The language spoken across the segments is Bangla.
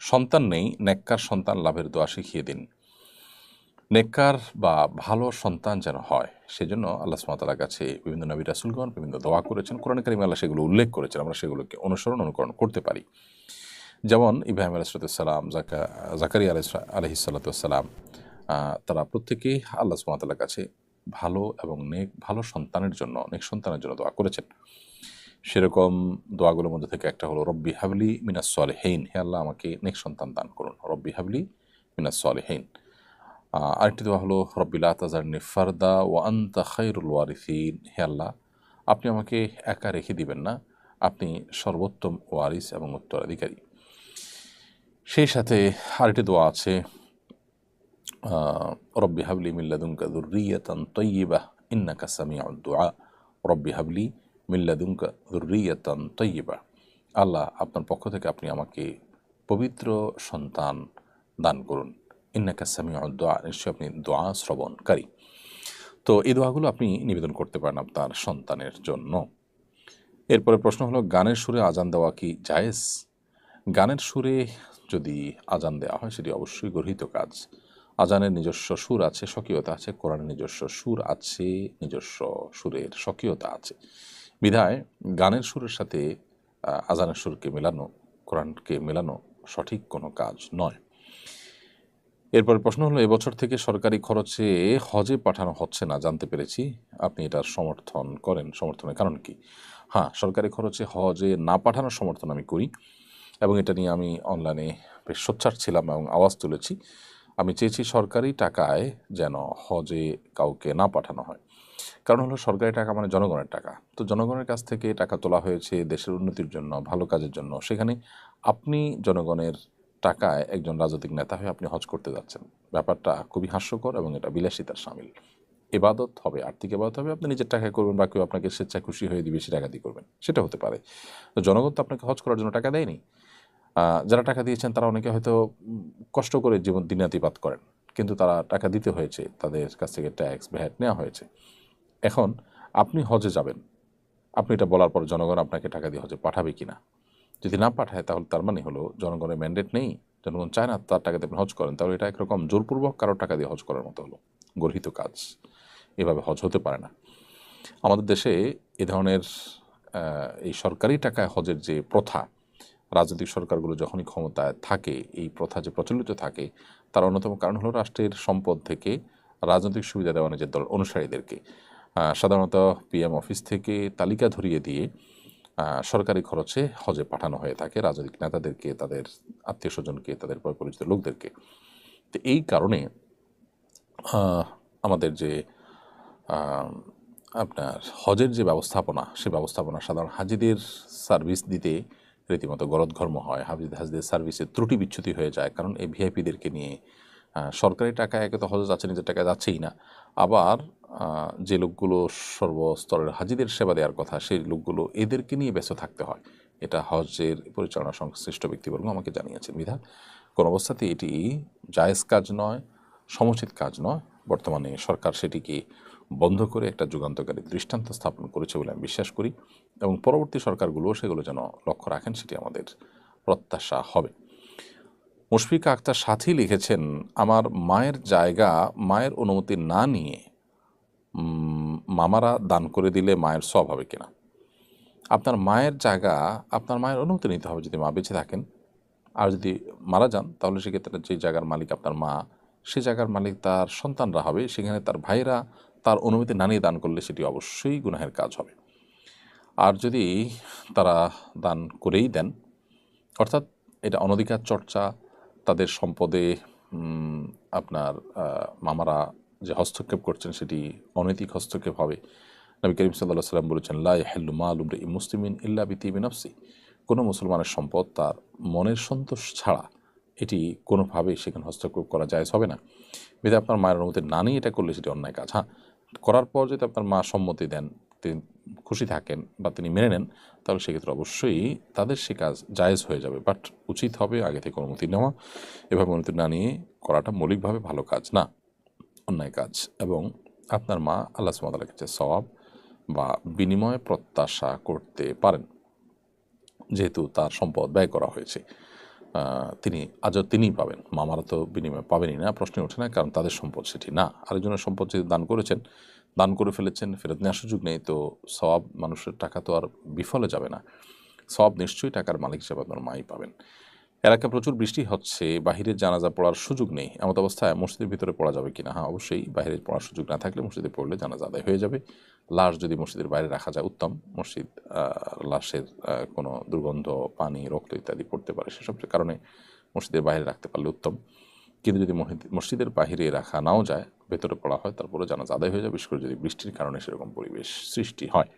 সন্তান নেই, নেককার সন্তান লাভের দোয়া শিখিয়ে দিন। নেককার বা ভালো সন্তান যেন হয়, সেজন্য আল্লাহ সুমাতালার কাছে বিভিন্ন নবী রাসুলগণ বিভিন্ন দোয়া করেছেন। কোরআন কারিম আল্লাহ সেগুলো উল্লেখ করেছেন, আমরা সেগুলোকে অনুসরণ, অনুকরণ করতে পারি। যেমন ইব্রাহিম আলাইসালাম জাকা, জাকারিয়া আলহিসাল্লাতাম তারা প্রত্যেকেই আল্লাহ সুমাতালার কাছে ভালো এবং নেক, ভালো সন্তানের জন্য, নেক সন্তানের জন্য দোয়া করেছেন। সেরকম দোয়াগুলোর মধ্যে থেকে একটা হলো, রব্বি হাবলি মিনাস হেইন হে আল্লাহ, আমাকে নেক সন্তান দান করুন। রব্বি হাবলি মিনাস সোয়ালে হেইন আরেকটি দোয়া হলো রব্বিলা তাজারনি ফারদা ও আন্তা খাইরুল ওয়ারিসিন। হে আল্লাহ, আপনি আমাকে একা রেখে দিবেন না। আপনি সর্বোত্তম ওয়ারিস এবং উত্তরাধিকারী। সেই সাথে আরেকটি দোয়া আছে রব্বি হাবলি মিল্লাদুঙ্কা দুর্রিয়াতান তৈয়িবাহ ইন্নাকা সামিউদ দোয়া। রব্বি হাবলি মিল্লাদুঙ্কা দুর্রিয়াতান তৈয়িবা আল্লাহ আপনার পক্ষ থেকে আপনি আমাকে পবিত্র সন্তান দান করুন। ইন্নাকা সামিউদ দোয়া, নিশ্চয়ই আপনি দোয়া শ্রবণকারী। তো এই দোয়াগুলো আপনি নিবেদন করতে পারেন আপনার সন্তানের জন্য। এরপরে প্রশ্ন হলো, গানের সুরে আজান দেওয়া কি জায়েজ? গানের সুরে যদি আজান দেওয়া হয়, সেটি অবশ্যই গর্হিত কাজ। আজানের নিজস্ব সুর আছে, স্বকীয়তা আছে, কোরআনের নিজস্ব সুর আছে, নিজস্ব সুরের স্বকীয়তা আছে। বিধায় গানের সুরের সাথে আজানের সুরকে মেলানো, কোরআনকে মেলানো সঠিক কোনো কাজ নয়। এরপর প্রশ্ন হলো, এবছর থেকে সরকারি খরচে হজে পাঠানো হচ্ছে না, জানতে পেরেছি। আপনি এটার সমর্থন করেন, সমর্থনের কারণ কি? হ্যাঁ সরকারি খরচে হজে না পাঠানোর সমর্থন আমি করি এবং এটা নিয়ে আমি অনলাইনে বেশ সোচ্চার ছিলাম এবং আওয়াজ তুলেছি। আমি চেয়েছি সরকারি টাকায় যেন হজে কাউকে না পাঠানো হয়। কারণ হলো সরকারি টাকা মানে জনগণের টাকা। তো জনগণের কাছ থেকে টাকা তোলা হয়েছে, দেশের উন্নতির জন্য, ভালো কাজের জন্য। সেখানে আপনি জনগণের টাকায় একজন রাজনৈতিক নেতা হয়ে আপনি হজ করতে যাচ্ছেন। ব্যাপারটা খুবই হাস্যকর এবং এটা বিলাসিতার সামিল। এবাদত হবে, আর্থিক এবাদত হবে, আপনি নিজের টাকায় করবেন বা কেউ আপনাকে স্বেচ্ছায় খুশি হয়ে দিয়ে বেশি টাকা দিয়ে করবেন। সেটা হতে পারে। তো জনগণ তো আপনাকে হজ করার জন্য টাকা দেয়নি। যারা টাকা দিয়েছেন তারা অনেকে হয়তো কষ্ট করে জীবন দিনাতিপাত করেন, কিন্তু তারা টাকা দিতে হয়েছে, তাদের কাছ থেকে ট্যাক্স, ভ্যাট নেওয়া হয়েছে। এখন আপনি হজে যাবেন। আপনি এটা বলার পর জনগণ আপনাকে টাকা দিয়ে হজে পাঠাবে কি না যদি না পাঠায়, তাহলে তার মানে হলো জনগণের ম্যান্ডেট নেই। জনগণ চায় না তার টাকা দিয়ে আপনি হজ করেন। তাহলে এটা একরকম জোরপূর্বক কারোর টাকা দিয়ে হজ করার মতো হলো, গর্হিত কাজ। এভাবে হজ হতে পারে না। আমাদের দেশে এ ধরনের এই সরকারি টাকায় হজের যে প্রথা রাজনৈতিক সরকারগুলো যখনই ক্ষমতায় থাকে, এই প্রথা যে প্রচলিত থাকে, তার অন্যতম কারণ হলো রাষ্ট্রের সম্পদ থেকে রাজনৈতিক সুবিধা দেওয়া নিজের দল অনুসারীদেরকে। সাধারণত পিএম অফিস থেকে তালিকা ধরিয়ে দিয়ে সরকারি খরচে হজে পাঠানো হয়ে থাকে রাজনৈতিক নেতাদেরকে, তাদের আত্মীয় স্বজনকে, তাদের পরিচিত লোকদেরকে। তো এই কারণে আমাদের যে আপনার হজের যে ব্যবস্থাপনা, সে ব্যবস্থাপনা সাধারণ হাজিদের সার্ভিস দিতে রীতিমতো গলদঘর্ম হয় হাজিদ হাজিদের সার্ভিসে ত্রুটি বিচ্ছুতি হয়ে যায়, কারণ এই ভিআইপিদেরকে নিয়ে সরকারি টাকা একে তো হজ যাচ্ছে, নিজের টাকা যাচ্ছেই না। আবার যে লোকগুলো সর্বস্তরের হাজিদের সেবা দেওয়ার কথা, সেই লোকগুলো এদেরকে নিয়ে ব্যস্ত থাকতে হয়। এটা হজের পরিচালনা সংশ্লিষ্ট ব্যক্তিবর্গ আমাকে জানিয়েছেন বিধা কোন অবস্থাতে এটি জায়েজ কাজ নয়, সমুচিত কাজ নয়। বর্তমানে সরকার সেটিকে বন্ধ করে একটা যুগান্তকারী দৃষ্টান্ত স্থাপন করেছে বলে আমি বিশ্বাস করি এবং পরবর্তী সরকারগুলো সেগুলো যেন লক্ষ্য রাখেন, সেটি আমাদের প্রত্যাশা হবে। মুশফিকা আক্তার সাথী লিখেছেন, আমার মায়ের জায়গা, মায়ের অনুমতি না নিয়ে মামারা দান করে দিলে মায়ের সব হবে কিনা? আপনার মায়ের জায়গা, আপনার মায়ের অনুমতি নিতে হবে যদি মা বেঁচে থাকেন। আর যদি মারা যান, তাহলে সেক্ষেত্রে যে জায়গার মালিক আপনার মা, সে জায়গার মালিক তার সন্তানরা হবে, সেখানে তার ভাইরা তার অনুমতি না নিয়ে দান করলে সেটি অবশ্যই গুনাহের কাজ হবে। আর যদি তারা দান করেই দেন, অর্থাৎ এটা অনধিকার চর্চা, তাদের সম্পদে আপনার মামারা যে হস্তক্ষেপ করছেন সেটি অনৈতিক হস্তক্ষেপ হবে। নবী করিম সাল্লাহ সাল্লাম বলেছেন লাই হেল্লু মালুম রে মুসলিমিন ইল্লা বিতিবিন আফসি কোনো মুসলমানের সম্পদ তার মনের সন্তোষ ছাড়া এটি কোনোভাবেই সেখানে হস্তক্ষেপ করা যায় হবে না। বিধে আপনার মায়ের অনুমতি না নিয়ে এটা করলে সেটি অন্যায় কাজ। হ্যাঁ করার পর যদি আপনার মা সম্মতি দেন, তিনি খুশি থাকেন বা তিনি মেনে নেন, তাহলে সেক্ষেত্রে অবশ্যই তাদের সে কাজ জায়েজ হয়ে যাবে। বাট উচিত হবে আগে থেকে অনুমতি নেওয়া। এভাবে অনুমতি না নিয়ে করাটা মৌলিকভাবে ভালো কাজ না, অন্যায় কাজ। এবং আপনার মা আল্লাহ সুমতালার কাছে সবাব বা বিনিময় প্রত্যাশা করতে পারেন, যেহেতু তার সম্পদ ব্যয় করা হয়েছে। তিনি, আজও তিনিই পাবেন। মামারা তো বিনিময় পাবেনই না প্রশ্নে ওঠে না, কারণ তাদের সম্পদ সেটি না। আরেকজনের সম্পদ যদি দান করেছেন, দান করে ফেলেছেন, ফেরত নেওয়ার সুযোগ নেই, তো সব মানুষের টাকা তো আর বিফলে যাবে না। সব নিশ্চয়ই টাকার মালিক হিসেবে আপনার মাই পাবেন। এলাকায় প্রচুর বৃষ্টি হচ্ছে বাহিরে জানাজা পড়ার সুযোগ নেই। এমত অবস্থায় মসজিদের ভিতরে পড়া যাবে কিনা? হ্যাঁ অবশ্যই বাইরে পড়ার সুযোগ না থাকলে মসজিদে পড়লে জানাজা আদায় হয়ে যাবে। লাশ যদি মসজিদের বাইরে রাখা যায়, উত্তম। মসজিদ লাশের কোনো দুর্গন্ধ, পানি, রক্ত ইত্যাদি পড়তে পারে সেসব কারণে মসজিদের বাইরে রাখতে পারলে উত্তম। কিন্তু যদি মসজিদের বাইরে রাখা নাও যায়, ভেতরে পড়া হয় তারপরে জানাজা আদায় হয়ে যায় বিশেষ করে যদি বৃষ্টির কারণে সেরকম পরিবেশ সৃষ্টি হয়।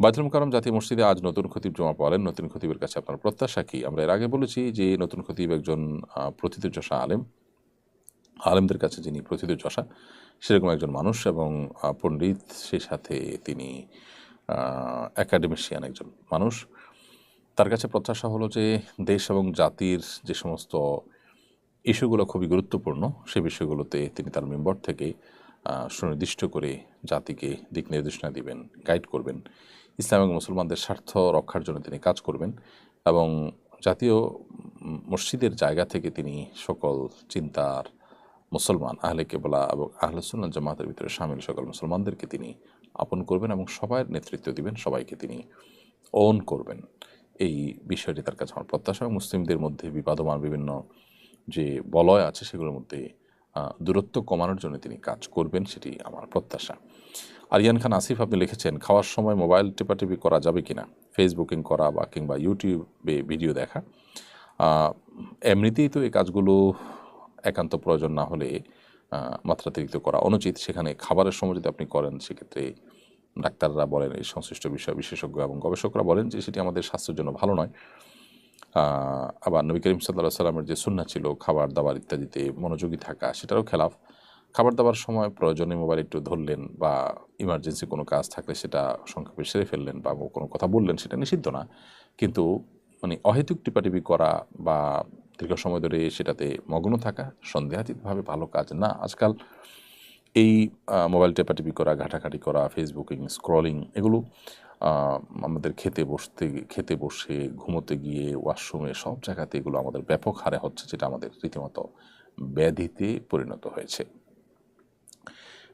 বাইতুল কারম জাতীয় মসজিদে আজ নতুন খতিব জমা পড়েন নতুন খতিবের কাছে আপনার প্রত্যাশা কি? আমরা এর আগে বলেছি যে নতুন খতিব একজন আহ, প্রথিতযশা আলেম। আলেমদের কাছে যিনি প্রথিত প্রথিতযশা সেরকম একজন মানুষ এবং পণ্ডিত সেই সাথে তিনি অ্যাকাডেমিশিয়ান একজন মানুষ। তার কাছে প্রত্যাশা হলো যে দেশ এবং জাতির যে সমস্ত ইস্যুগুলো খুবই গুরুত্বপূর্ণ সে বিষয়গুলোতে তিনি তার মেম্বার থেকে সুনির্দিষ্ট করে জাতিকে দিক নির্দেশনা দিবেন গাইড করবেন। ইসলাম এবং মুসলমানদের স্বার্থ রক্ষার জন্য তিনি কাজ করবেন এবং জাতীয় মসজিদের জায়গা থেকে তিনি সকল চিন্তার মুসলমান, আহলে কেবলা এবং আহলে জামাতের ভিতরে সামিল সকল মুসলমানদেরকে তিনি আপন করবেন এবং সবার নেতৃত্ব দিবেন, সবাইকে তিনি ওন করবেন। এই বিষয়টি তার কাছে আমার প্রত্যাশা মুসলিমদের মধ্যে বিবাদমান বিভিন্ন যে বলয় আছে সেগুলোর মধ্যে দূরত্ব কমানোর জন্য তিনি কাজ করবেন সেটি আমার প্রত্যাশা। আরিয়ান খান, আসিফ, আপনি লিখেছেন, খাওয়ার সময় মোবাইল টেপাটেপি করা যাবে কি না ফেসবুকিং করা বা কিংবা ইউটিউবে ভিডিও দেখা? এমনিতেই তো এই কাজগুলো একান্ত প্রয়োজন না হলে মাত্রাতিরিক্ত করা অনুচিত। সেখানে খাবারের সময় যদি আপনি করেন, সেক্ষেত্রে ডাক্তাররা বলেন, এই সংশ্লিষ্ট বিষয় বিশেষজ্ঞ এবং গবেষকরা বলেন যে সেটি আমাদের স্বাস্থ্যের জন্য ভালো নয়। আবার নবী করিম সাল্লাহ সাল্লামের যে সুন্না ছিল, খাবার, দাবার ইত্যাদিতে মনোযোগী থাকা, সেটারও খেলাফ। খাবার দাবার সময় প্রয়োজনে মোবাইল একটু ধরলেন বা ইমার্জেন্সি কোনো কাজ থাকলে সেটা সংক্ষেপে সেরে ফেললেন বা কোনো কথা বললেন সেটা নিষিদ্ধ না। কিন্তু মানে অহেতুক টিপাটিপি করা বা দীর্ঘ সময় ধরে সেটাতে মগ্ন থাকা সন্দেহাতীতভাবে ভালো কাজ না। আজকাল এই মোবাইল টেপাটিপি করা, ঘাটাঘাটি করা, ফেসবুকিং, স্ক্রলিং এগুলো আমাদের খেতে বসতে, খেতে বসে, ঘুমোতে গিয়ে, ওয়াশরুমে সব জায়গাতে এগুলো আমাদের ব্যাপক হারে হচ্ছে, যেটা আমাদের রীতিমতো ব্যাধিতে পরিণত হয়েছে।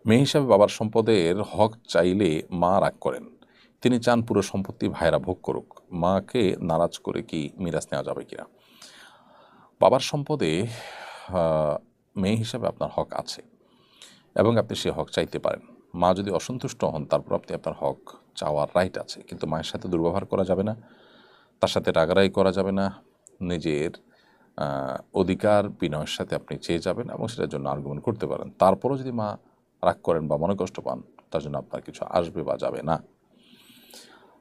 মেয়ে হিসাবে বাবার সম্পদের হক চাইলে মা রাগ করেন। তিনি চান পুরো সম্পত্তি ভাইরা ভোগ করুক। মাকে নারাজ করে কি মিরাজ নেওয়া যাবে কিনা? বাবার সম্পদে মেয়ে হিসাবে আপনার হক আছে এবং আপনি সে হক চাইতে পারেন। মা যদি অসন্তুষ্ট হন, তারপর আপনি আপনার হক চাওয়ার রাইট আছে। কিন্তু মায়ের সাথে দুর্ব্যবহার করা যাবে না, তার সাথে রাগারাই করা যাবে না, নিজের অধিকার বিনয়ের সাথে আপনি চেয়ে যাবেন এবং সেটার জন্য আর্গুমেন্ট করতে পারেন। তারপরও যদি মা রাগ করেন বা মনে কষ্ট পান, তার জন্য আপনার কিছু আসবে বা যাবে না।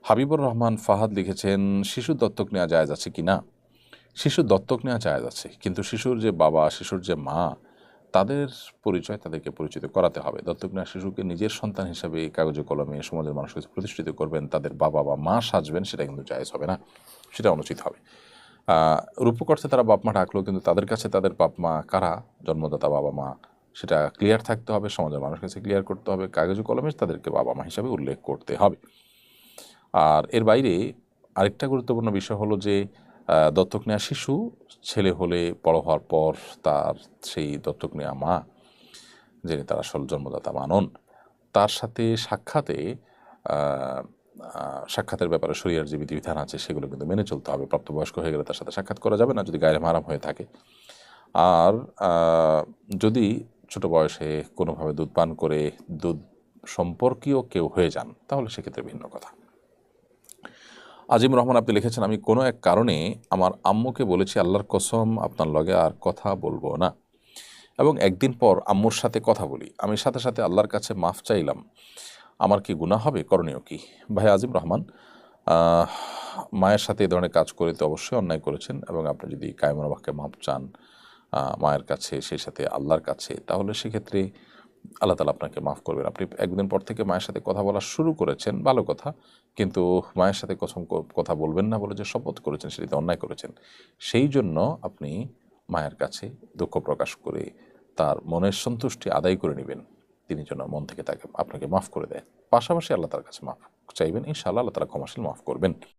হাবিবুর রহমান ফাহাদ লিখেছেন শিশু দত্তক নেওয়া জায়েজ আছে কি না? শিশু দত্তক নেওয়া জায়েজ আছে, কিন্তু শিশুর যে বাবা, শিশুর যে মা, তাদের পরিচয় তাদেরকে পরিচিত করাতে হবে। দত্তক নেওয়া শিশুকে নিজের সন্তান হিসাবে কাগজে কলমে সমাজের মানুষকে প্রতিষ্ঠিত করবেন, তাদের বাবা বা মা সাজবেন, সেটা কিন্তু জায়েজ হবে না, সেটা অনুচিত হবে। রূপক তারা বাপ মা ডাকলো কিন্তু তাদের কাছে তাদের বাপ মা কারা? জন্মদাতা বাবা মা সেটা ক্লিয়ার থাকতে হবে, সমাজের মানুষের কাছে ক্লিয়ার করতে হবে, কাগজে কলমে তাদেরকে বাবা মা হিসাবে উল্লেখ করতে হবে। আর এর বাইরে আরেকটা গুরুত্বপূর্ণ বিষয় হলো যে দত্তক নেওয়া শিশু ছেলে হলে বড় হওয়ার পর তার সেই দত্তক নেওয়া মা, যিনি তার আসল জন্মদাতা মানন তার সাথে সাক্ষাতে সাক্ষাতের ব্যাপারে শরীরের যে বিধিবিধান আছে সেগুলো কিন্তু মেনে চলতে হবে। প্রাপ্তবয়স্ক হয়ে গেলে তার সাথে সাক্ষাৎ করা যাবে না, যদি গায়ের মারাম হয়ে থাকে। আর যদি ছোট বয়সে কোনোভাবে দুধ পান করে দুধ সম্পর্কীয় কেউ হয়ে যান, তাহলে সেক্ষেত্রে ভিন্ন কথা। আজিম রহমান, আপনি লিখেছেন, আমি কোনো এক কারণে আমার আম্মুকে বলেছি, আল্লাহর কসম, আপনার লগে আর কথা বলব না। এবং একদিন পর আম্মুর সাথে কথা বলি। আমি সাথে সাথে আল্লাহর কাছে মাফ চাইলাম। আমার কি গুনাহ হবে? করণীয় কি? ভাই আজিম রহমান মায়ের সাথে এ ধরনের কাজ করে তো অবশ্যই অন্যায় করেছেন এবং আপনি যদি কায়মনোবাক্যে মাপ চান মায়ের কাছে, সেই সাথে আল্লাহর কাছে, তাহলে সেক্ষেত্রে আল্লাহ তালা আপনাকে মাফ করবেন। আপনি একদিন পর থেকে মায়ের সাথে কথা বলা শুরু করেছেন, ভালো কথা। কিন্তু মায়ের সাথে কথম কথা বলবেন না বলে যে শপথ করেছেন সেটিতে অন্যায় করেছেন। সেই জন্য আপনি মায়ের কাছে দুঃখ প্রকাশ করে তার মনের সন্তুষ্টি আদায় করে নেবেন। তিনি যেন মন থেকে তাকে আপনাকে মাফ করে দেয়। পাশাপাশি আল্লাহ তার কাছে মাফ চাইবেন। ইনশাআল্লাহ আল্লাহ তালা ক্ষমাশীল মাফ করবেন।